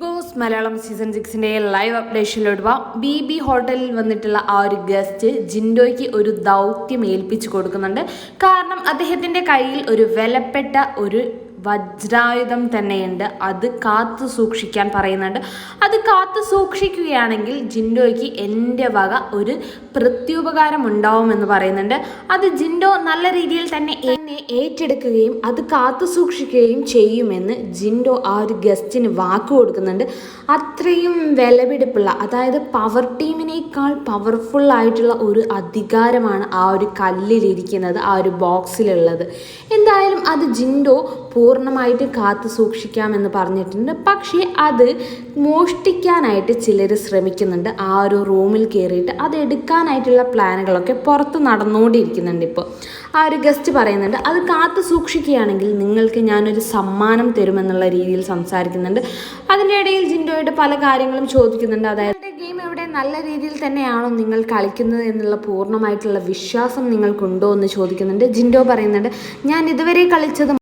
Boss Malayalam season സിക്സിന്റെ live അപ്ഡേഷനിലോട്ട് പോവാം ബി ബി ഹോട്ടലിൽ വന്നിട്ടുള്ള ആ ഒരു ഗസ്റ്റ് ജിൻഡോയ്ക്ക് ഒരു ദൗത്യം ഏൽപ്പിച്ചു കൊടുക്കുന്നുണ്ട്. കാരണം അദ്ദേഹത്തിന്റെ കയ്യിൽ ഒരു വിലപ്പെട്ട ഒരു വജ്രായുധം തന്നെയുണ്ട്. അത് കാത്തു സൂക്ഷിക്കാൻ പറയുന്നുണ്ട്. അത് കാത്തു സൂക്ഷിക്കുകയാണെങ്കിൽ ജിൻഡോയ്ക്ക് എന്റെ വക ഒരു പ്രത്യുപകാരം ഉണ്ടാവുമെന്ന് പറയുന്നുണ്ട്. അത് ജിൻഡോ നല്ല രീതിയിൽ തന്നെ എന്നെ ഏറ്റെടുക്കുകയും അത് കാത്തു സൂക്ഷിക്കുകയും ചെയ്യുമെന്ന് ജിൻഡോ ആ ഒരു ഗസ്റ്റിന് വാക്ക് കൊടുക്കുന്നുണ്ട്. അത്രയും വിലപിടിപ്പുള്ള അതായത് പവർ ടീമിനേക്കാൾ പവർഫുൾ ആയിട്ടുള്ള ഒരു അധികാരമാണ് ആ ഒരു കല്ലിലിരിക്കുന്നത് ആ ഒരു ബോക്സിലുള്ളത് എന്തായാലും അത് ജിൻഡോ പൂർണമായിട്ട് കാത്തു സൂക്ഷിക്കാമെന്ന് പറഞ്ഞിട്ടുണ്ട്. പക്ഷേ അത് മോഷ്ടിക്കാനായിട്ട് ചിലർ ശ്രമിക്കുന്നുണ്ട്. ആ ഒരു റൂമിൽ കയറിയിട്ട് അത് എടുക്കാനായിട്ടുള്ള പ്ലാനുകളൊക്കെ പുറത്ത് നടന്നുകൊണ്ടിരിക്കുന്നുണ്ട് ഇപ്പോൾ ആ ഒരു ഗസ്റ്റ് പറയുന്നുണ്ട് അത് കാത്തു സൂക്ഷിക്കുകയാണെങ്കിൽ നിങ്ങൾക്ക് ഞാനൊരു സമ്മാനം തരുമെന്നുള്ള രീതിയിൽ സംസാരിക്കുന്നുണ്ട്. അതിന്റെ ഇടയിൽ ജിൻഡോയുടെ പല കാര്യങ്ങളും ചോദിക്കുന്നുണ്ട്. അതായത് ഗെയിം ഇവിടെ നല്ല രീതിയിൽ തന്നെയാണോ നിങ്ങൾ കളിക്കുന്നത് എന്നുള്ള പൂർണമായിട്ടുള്ള വിശ്വാസം നിങ്ങൾക്കുണ്ടോ? എന്ന് ചോദിക്കുന്നുണ്ട്. ജിൻഡോ പറയുന്നുണ്ട് ഞാൻ ഇതുവരെ കളിച്ചത്